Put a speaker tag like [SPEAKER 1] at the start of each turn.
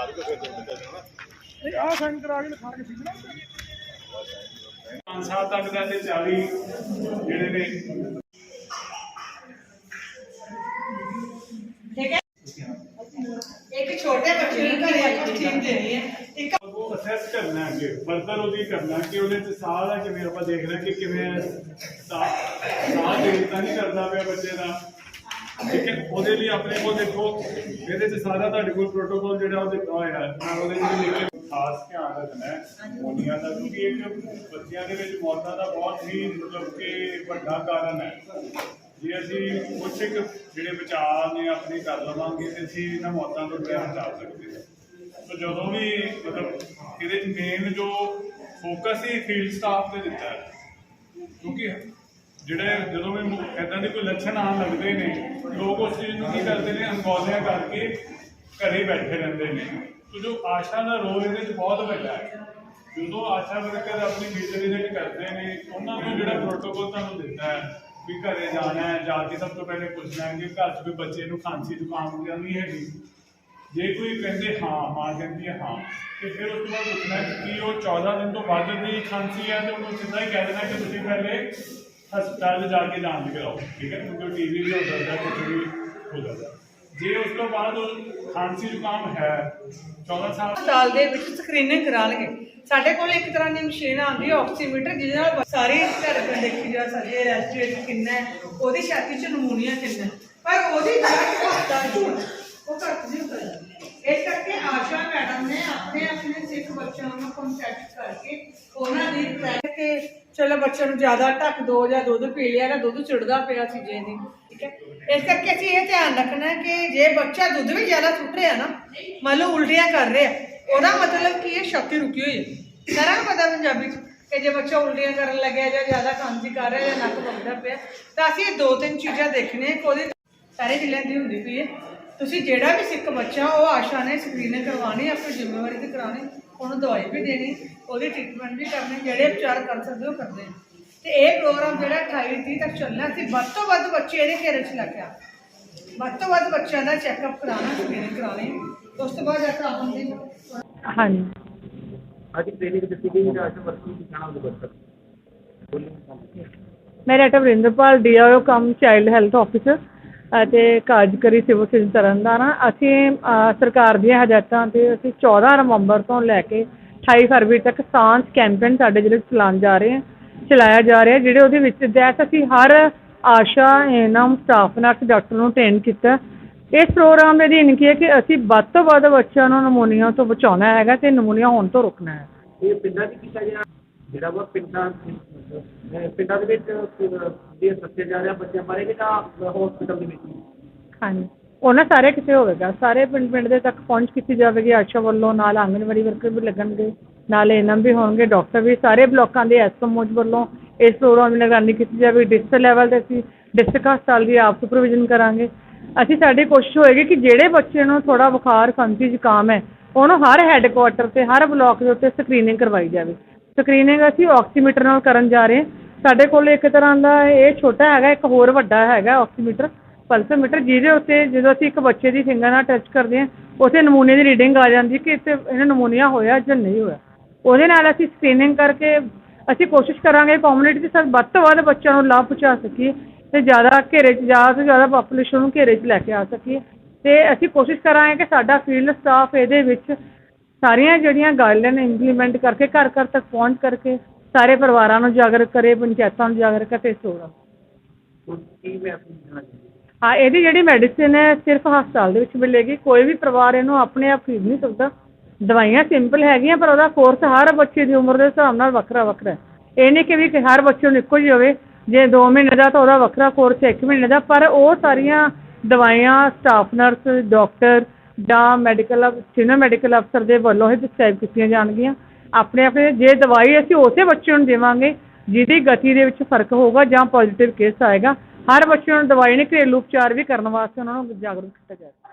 [SPEAKER 1] ਲਿਖਾ ਕੇ ਫਿਰ ਦੋ ਮਿੰਟ ਨਾ
[SPEAKER 2] ਨਹੀਂ ਆਹ ਸਾਈਨ ਕਰਾ ਕੇ ਲਿਖਾ ਕੇ ਸਿੱਖਣਾ
[SPEAKER 3] ਪੰਜ ਸਾਲ ਤੱਕ ਦਾ ਤੇ 40 ਜਿਹੜੇ ਨੇ।
[SPEAKER 4] ਠੀਕ ਹੈ। ਇੱਕ ਛੋਟੇ ਬੱਚੇ ਨੂੰ ਘਰੇ ਆਪਾਂ ਠੀਕ ਦੇਣੀ ਹੈ ਇੱਕ
[SPEAKER 3] ਉਹ ਅਸੈਸ ਕਰਨਾ ਹੈ ਕਿ ਫਰਦਰ ਉਹਦੀ ਕਰਨਾ ਕਿਵੇਂ ਆਪਾਂ ਦੇਖਣਾ ਕਿ ਕਿਵੇਂ ਸਾਹ ਸਾਹ ਦੇ ਤਾਂ ਨਹੀਂ ਕਰਦਾ ਪਿਆ ਬੱਚੇ ਦਾ। ਠੀਕ ਹੈ ਉਹਦੇ ਲਈ ਆਪਣੇ ਕੋਲ ਦੇਖੋ ਇਹਦੇ ਚ ਸਾਰਾ ਤੁਹਾਡੇ ਕੋਲ ਪ੍ਰੋਟੋਕੋਲ ਜਿਹੜਾ ਉਹ ਦਿੱਤਾ ਹੋਇਆ ਹੈ। ਨਾਲ ਉਹਦੇ ਵਿੱਚ ਲਿਖ ਕੇ ਖਾਸ ਧਿਆਨ ਰੱਖਣਾ ਹੈ। ਮੋਨੀਆ ਦਾ ਕਿਉਂਕਿ ਇੱਕ ਬੱਚਿਆਂ ਦੇ ਵਿੱਚ ਮੌਤਾਂ ਦਾ ਬਹੁਤ ਹੀ ਮਤਲਬ ਕਿ ਵੱਡਾ ਕਾਰਨ ਹੈ। ਜੇ ਅਸੀਂ ਕੁਛ ਇੱਕ ਜਿਹੜੇ ਬਚਾਅ ਨੇ ਆਪਣੇ ਕਰ ਲਵਾਂਗੇ ਤੇ ਅਸੀਂ ਇਹਨਾਂ ਮੌਤਾਂ ਤੋਂ ਬਚਾ ਸਕਦੇ ਹਾਂ। ਸੋ ਜਦੋਂ ਵੀ ਮਤਲਬ ਇਹਦੇ ਮੇਨ ਜੋ ਫੋਕਸ ਹੀ ਫੀਲਡ ਸਟਾਫ ਤੇ ਦਿੱਤਾ ਹੈ। ਕਿਉਂਕਿ ਜਿਹੜੇ ਜਦੋਂ ਵੀ ਇਦਾਂ ਦੇ ਕੋਈ ਲੱਛਣ ਆਉਣ ਲੱਗਦੇ ਨੇ, ਲੋਕ ਉਸ ਚੀਜ਼ ਨੂੰ ਕੀ ਕਰਦੇ ਨੇ ਅਨਗੌਲਿਆ ਕਰਕੇ ਘਰੇ ਬੈਠੇ ਰਹਿੰਦੇ ਨੇ। ਸੋ ਜੋ ਆਸ਼ਾ ਦਾ ਰੋਲ ਇਹਦੇ ਚ ਬਹੁਤ ਵੱਡਾ ਹੈ। ਜਦੋਂ ਆਸ਼ਾ ਵਰਕਰ ਆਪਣੀ ਡਿਊਟੀ ਵਿਜ਼ਿਟ ਕਰਦੇ ਨੇ, ਉਹਨਾਂ ਨੂੰ ਜਿਹੜਾ ਪ੍ਰੋਟੋਕੋਲ ਤੁਹਾਨੂੰ ਦਿੱਤਾ ਹੈ ਵੀ ਘਰੇ ਜਾਣਾ ਹੈ, ਜਾ ਕੇ ਸਭ ਤੋਂ ਪਹਿਲੇ ਪੁੱਛਣਾ ਹੈ ਕਿ ਘਰ 'ਚ ਕੋਈ ਬੱਚੇ ਨੂੰ ਖਾਂਸੀ ਜ਼ੁਕਾਮ ਜਾਂ ਨਹੀਂ ਹੈਗੀ। ਜੇ ਕੋਈ ਕਹਿੰਦੇ ਹਾਂ, ਮਾਂ ਕਹਿੰਦੀ ਹੈ ਹਾਂ, ਤੇ ਫਿਰ ਉਸ ਤੋਂ ਬਾਅਦ ਪੁੱਛਣਾ ਕਿ ਉਹ 14 ਦਿਨ ਤੋਂ ਵੱਧ ਦੀ ਖਾਂਸੀ ਹੈ ਤੇ ਉਹਨੂੰ ਸਿੱਧਾ ਹੀ ਕਹਿ ਦੇਣਾ ਕਿ ਤੁਸੀਂ ਪਹਿਲੇ ਹਸਪਤਾਲ 'ਚ ਜਾ ਕੇ ਜਾਂਚ ਕਰਾਓ, ਠੀਕ ਹੈ ਕਿਉਂਕਿ ਟੀਵੀ ਵੀ ਹੋ ਸਕਦਾ ਕੁਝ ਵੀ ਹੋ ਸਕਦਾ ਜੇ ਉਸ ਤੋਂ ਬਾਅਦ ਉਹ ਖਾਂਸੀ ਜ਼ੁਕਾਮ ਹੈ 14 ਸਾਲ
[SPEAKER 4] ਹਸਪਤਾਲ ਦੇ ਵਿੱਚ ਸਕਰੀਨਿੰਗ ਕਰਾਣਗੇ ਸਾਡੇ ਕੋਲ ਇੱਕ ਤਰ੍ਹਾਂ ਦੀ ਮਸ਼ੀਨ ਆਉਂਦੀ ਹੈ ਆਕਸੀਮੀਟਰ ਜਿਹਦੇ ਨਾਲ ਸਾਰੀ ਧੜਕਣ ਦੇਖੀ ਜਾ ਸਕਦੀ ਹੈ ਰੈਸਪੀਰੇਟਰ ਕਿੰਨਾ ਹੈ, ਉਹਦੀ ਛਾਤੀ 'ਚ ਨਮੂਨੀਆ ਕਿੰਨਾ ਹੈ। ਪਰ ਉਹਦੀ ਜਾਂਚ ਹਸਪਤਾਲ 'ਚ ਹੋਣੀ। ਉਹ ਘੱਟ ਨਹੀਂ ਹੁੰਦਾ ਇਸ ਕਰਕੇ ਆਸ਼ਾ ਮੈਡਮ ਨੇ ਆਪਣੇ ਆਪਣੇ ਸਿੱਖ ਬੱਚਿਆਂ ਨੂੰ ਕੰਟੈਕਟ ਕਰਕੇ ਉਹਨਾਂ ਦੀ ਟ੍ਰੈਕ ਕੇ ਚਲੋ ਬੱਚੇ ਨੂੰ ਜ਼ਿਆਦਾ ਢੱਕ ਦੋ ਜਾਂ ਦੁੱਧ ਪੀ ਲਿਆ ਜਾਂ ਦੁੱਧ ਚਿੜਦਾ ਪਿਆ ਸੀ ਜੇ ਦੀ। ਠੀਕ ਹੈ? ਇਸ ਕਰਕੇ ਅਸੀਂ ਇਹ ਧਿਆਨ ਰੱਖਣਾ ਕਿ ਜੇ ਬੱਚਾ ਦੁੱਧ ਵੀ ਜ਼ਿਆਦਾ ਸੁੱਟ ਰਿਹਾ ਨਾ, ਮੰਨ ਲਓ ਉਲਟੀਆਂ ਕਰ ਰਿਹਾ, ਉਹਦਾ ਮਤਲਬ ਕਿ ਇਹ ਸ਼ਕਤੀ ਰੁਕੀ ਹੋਈ ਹੈ। ਸਾਰਾ ਨੂੰ ਪਤਾ ਪੰਜਾਬੀ ਚ ਕਿ ਜੇ ਬੱਚਾ ਉਲਟੀਆਂ ਕਰਨ ਲੱਗਿਆ ਜਾਂ ਜ਼ਿਆਦਾ ਖਾਂਸੀ ਕਰ ਰਿਹਾ ਜਾਂ ਨੱਕ ਵਗਦਾ ਪਿਆ, ਤਾਂ ਅਸੀਂ ਇਹ ਦੋ ਤਿੰਨ ਚੀਜ਼ਾਂ ਦੇਖਣੀਆਂ ਕਿ ਉਹਦੇ ਸਾਰੇ ਜ਼ਿਲ੍ਹਿਆਂ ਦੀ ਹੁੰਦੀ ਪਈ ਹੈ। ਤੁਸੀਂ ਜਿਹੜਾ ਵੀ ਸਿੱਖ ਬੱਚਾ, ਉਹ ਆਸ਼ਾ ਨੇ ਸਕਰੀਨਿੰਗ ਕਰਵਾਉਣੀ, ਆਪਣੀ ਜ਼ਿੰਮੇਵਾਰੀ ਤੇ ਕਰਾਉਣੀ। ਉਹਨੂੰ ਦਵਾਈ ਵੀ ਦੇਣੀ ਉਹਦੀ ਟ੍ਰੀਟਮੈਂਟ ਵੀ ਕਰਨੀ ਜਿਹੜੇ ਉਪਚਾਰ ਕਰ ਸਕਦੇ ਹੋ ਕਰਦੇ। ਤੇ ਇਹ ਪ੍ਰੋਗਰਾਮ ਜਿਹੜਾ 28 ਤੀਹ ਤੱਕ ਚੱਲਣਾ ਸੀ ਵੱਧ ਤੋਂ ਵੱਧ ਬੱਚੇ ਇਹਦੇ ਘੇਰੇ 'ਚ ਲੈ ਕੇ ਆ। ਵੱਧ ਤੋਂ ਵੱਧ ਬੱਚਿਆਂ ਦਾ ਚੈੱਕਅਪ ਕਰਾਉਣਾ ਸਕਰੀਨਿੰਗ ਕਰਾਉਣੀ। ਉਸ ਤੋਂ ਬਾਅਦ ਆਪਾਂ ਆਪਣੀ
[SPEAKER 5] ਹਾਂਜੀ।
[SPEAKER 6] ਅੱਜ ਟ੍ਰੇਨਿੰਗ ਦਿੱਤੀ ਗਈ ਹੈ ਅੱਜ ਵਰਕੀ ਸਿੱਖਣਾ ਉਹਦੇ ਬੱਚੇ
[SPEAKER 5] ਮੈਂ doctor Varinderpal DIO cum child health officer ਅਤੇ ਕਾਰਜਕਾਰੀ ਸਿਵਲ ਸਰਜਨ ਤਰਨਤਾਰਨ ਅਸੀਂ ਸਰਕਾਰ ਦੀਆਂ ਹਦਾਇਤਾਂ ਤੇ ਅਸੀਂ 14 ਨਵੰਬਰ ਤੋਂ ਲੈ ਕੇ 28 ਫਰਵਰੀ ਤੱਕ ਸਾਂਝ ਕੈਂਪੇਨ ਸਾਡੇ ਜਿਹੜੇ ਚਲਾਉਣ ਜਾ ਰਹੇ ਹਾਂ ਚਲਾਇਆ ਜਾ ਰਿਹਾ, ਜਿਹੜੇ ਉਹਦੇ ਵਿੱਚ ਜੈਸ ਅਸੀਂ ਹਰ Asha ANM staff nurse, doctor ਨੂੰ ਟ੍ਰੇਨ ਕੀਤਾ। ਇਸ ਪ੍ਰੋਗਰਾਮ ਦੇ ਅਧੀਨ ਕੀ ਹੈ ਕਿ ਅਸੀਂ ਵੱਧ ਤੋਂ ਵੱਧ ਬੱਚਿਆਂ ਨੂੰ ਨਮੂਨੀਆ ਤੋਂ ਬਚਾਉਣਾ ਹੈਗਾ ਅਤੇ ਨਮੂਨੀਆ ਹੋਣ ਤੋਂ ਰੋਕਣਾ ਹੈ।
[SPEAKER 6] ਇਹ ਪਿੰਡਾਂ ਦੀ ਕੀਤਾ ਗਿਆ? ਜਿਹੜਾ ਵਾ ਪਿੰਡਾਂ ਪਿੰਡਾਂ ਦੇ ਵਿੱਚ ਜੇ ਸੱਤੇ ਜਾ ਰਿਹਾ ਬੱਚਿਆਂ ਬਾਰੇ ਕਿ ਜਾਂ ਹਸਪੀਟਲ ਦੇ ਵਿੱਚ ਹੀ?
[SPEAKER 5] ਹਾਂਜੀ। ਉਹਨਾਂ ਸਾਰੇ ਕਿਤੇ ਹੋਵੇਗਾ। ਸਾਰੇ ਪਿੰਡ ਪਿੰਡ ਦੇ ਤੱਕ ਪਹੁੰਚ ਕੀਤੀ ਜਾਵੇਗੀ। ਆਸ਼ਾ ਵੱਲੋਂ ਨਾਲ ਆਂਗਨਵਾੜੀ ਵਰਕਰ ਵੀ ਲੱਗਣਗੇ। ਨਾਲ ਐਨਐਮ ਵੀ ਹੋਣਗੇ। ਡਾਕਟਰ ਵੀ ਸਾਰੇ ਬਲਾਕਾਂ ਦੇ ਐਸਐਮਓਜ ਵੱਲੋਂ ਇਸ ਪ੍ਰੋਗਰਾਮ ਦੀ ਨਿਗਰਾਨੀ ਕੀਤੀ ਜਾਵੇਗੀ ਡਿਸਟ੍ਰਿਕਟ ਲੈਵਲ ਤੇ ਅਸੀਂ ਡਿਸਟ੍ਰਿਕਟ ਹਸਪਤਾਲ ਦੀ ਆਪ ਸੁਪਰਵਿਜ਼ਨ ਕਰਾਂਗੇ। ਅਸੀਂ ਸਾਡੀ ਕੋਸ਼ਿਸ਼ ਹੋਏਗੀ ਕਿ ਜਿਹੜੇ ਬੱਚੇ ਨੂੰ ਥੋੜਾ ਬੁਖਾਰ, ਖਾਂਸੀ, ਜ਼ੁਕਾਮ ਹੈ, ਉਹਨੂੰ ਹਰ ਹੈੱਡਕੁਆਟਰ ਤੇ, ਹਰ ਬਲਾਕ ਦੇ ਉੱਤੇ ਸਕਰੀਨਿੰਗ ਕਰਵਾਈ ਜਾਵੇ। ਸਕਰੀਨਿੰਗ ਅਸੀਂ ਆਕਸੀਮੀਟਰ ਨਾਲ ਕਰਨ ਜਾ ਰਹੇ ਹਾਂ। ਸਾਡੇ ਕੋਲ ਇੱਕ ਤਰ੍ਹਾਂ ਦਾ ਇਹ ਛੋਟਾ ਹੈਗਾ, ਇੱਕ ਹੋਰ ਵੱਡਾ ਹੈਗਾ ਆਕਸੀਮੀਟਰ ਪਲਸੋਮੀਟਰ ਜਿਹਦੇ ਉੱਤੇ ਜਦੋਂ ਅਸੀਂ ਇੱਕ ਬੱਚੇ ਦੀ ਫਿੰਗਰ ਨਾਲ ਟੱਚ ਕਰਦੇ ਹਾਂ ਉੱਥੇ ਨਮੂਨੇ ਦੀ ਰੀਡਿੰਗ ਆ ਜਾਂਦੀ ਹੈ ਕਿ ਇੱਥੇ ਇਹਨਾਂ ਨਮੂਨੀਆ ਹੋਇਆ ਜਾਂ ਨਹੀਂ ਹੋਇਆ। ਉਹਦੇ ਨਾਲ ਅਸੀਂ ਸਕਰੀਨਿੰਗ ਕਰਕੇ ਅਸੀਂ ਕੋਸ਼ਿਸ਼ ਕਰਾਂਗੇ ਕਮਿਊਨਿਟੀ ਦੇ ਸਭ ਵੱਧ ਤੋਂ ਵੱਧ ਬੱਚਿਆਂ ਨੂੰ ਲਾਭ ਪਹੁੰਚਾ ਸਕੀਏ ਅਤੇ ਜ਼ਿਆਦਾ ਘੇਰੇ 'ਚ, ਜ਼ਿਆਦਾ ਤੋਂ ਜ਼ਿਆਦਾ ਪਾਪੂਲੇਸ਼ਨ ਨੂੰ ਘੇਰੇ 'ਚ ਲੈ ਕੇ ਆ ਸਕੀਏ। ਅਤੇ ਅਸੀਂ ਕੋਸ਼ਿਸ਼ ਕਰਾਂਗੇ ਕਿ ਸਾਡਾ ਫੀਲਡ ਸਟਾਫ ਇਹਦੇ ਵਿੱਚ ਸਾਰੀਆਂ ਜਿਹੜੀਆਂ ਗਾਈਡਲਾਈਨ ਇੰਪਲੀਮੈਂਟ ਕਰਕੇ ਘਰ ਘਰ ਤੱਕ ਪਹੁੰਚ ਕਰਕੇ ਸਾਰੇ ਪਰਿਵਾਰਾਂ ਨੂੰ ਜਾਗਰੂਕ ਕਰੇ ਪੰਚਾਇਤਾਂ ਨੂੰ ਜਾਗਰੂਕ ਕਰੇ ਹਾਂ ਇਹਦੀ ਜਿਹੜੀ ਮੈਡੀਸਿਨ ਹੈ ਸਿਰਫ ਹਸਪਤਾਲ ਦੇ ਵਿੱਚ ਮਿਲੇਗੀ। ਕੋਈ ਵੀ ਪਰਿਵਾਰ ਇਹਨੂੰ ਆਪਣੇ ਆਪ ਖਰੀਦ ਨਹੀਂ ਸਕਦਾ ਦਵਾਈਆਂ ਸਿੰਪਲ ਹੈਗੀਆਂ ਪਰ ਉਹਦਾ ਕੋਰਸ ਹਰ ਬੱਚੇ ਦੀ ਉਮਰ ਦੇ ਹਿਸਾਬ ਨਾਲ ਵੱਖਰਾ ਵੱਖਰਾ ਹੈ। ਇਹ ਨਹੀਂ ਕਿ ਵੀ ਹਰ ਬੱਚੇ ਨੂੰ ਇੱਕੋ ਹੀ ਹੋਵੇ। ਜੇ 2 ਮਹੀਨੇ ਦਾ ਤਾਂ ਉਹਦਾ ਵੱਖਰਾ ਕੋਰਸ ਹੈ 1 ਮਹੀਨੇ ਦਾ ਪਰ ਉਹ ਸਾਰੀਆਂ ਦਵਾਈਆਂ ਸਟਾਫ ਨਰਸ ਡਾਕਟਰ ਜਾਂ ਮੈਡੀਕਲ ਸੀਨੀਅਰ ਮੈਡੀਕਲ ਅਫਸਰ ਦੇ ਵੱਲੋਂ ਹੀ ਡਿਸਕ੍ਰਾਈਬ ਕੀਤੀਆਂ ਜਾਣਗੀਆਂ। ਆਪਣੇ ਆਪਣੇ ਜੇ ਦਵਾਈ ਅਸੀਂ ਉਸੇ ਬੱਚੇ ਨੂੰ ਦੇਵਾਂਗੇ, ਜਿਹਦੀ ਗਤੀ ਦੇ ਵਿੱਚ ਫ਼ਰਕ ਹੋਊਗਾ ਜਾਂ ਪੋਜੀਟਿਵ ਕੇਸ ਆਏਗਾ, ਹਰ ਬੱਚੇ ਨੂੰ ਦਵਾਈ ਨਹੀਂ ਘਰੇਲੂ ਉਪਚਾਰ ਵੀ ਕਰਨ ਵਾਸਤੇ ਉਹਨਾਂ ਨੂੰ ਜਾਗਰੂਕ ਕੀਤਾ ਜਾਏਗਾ।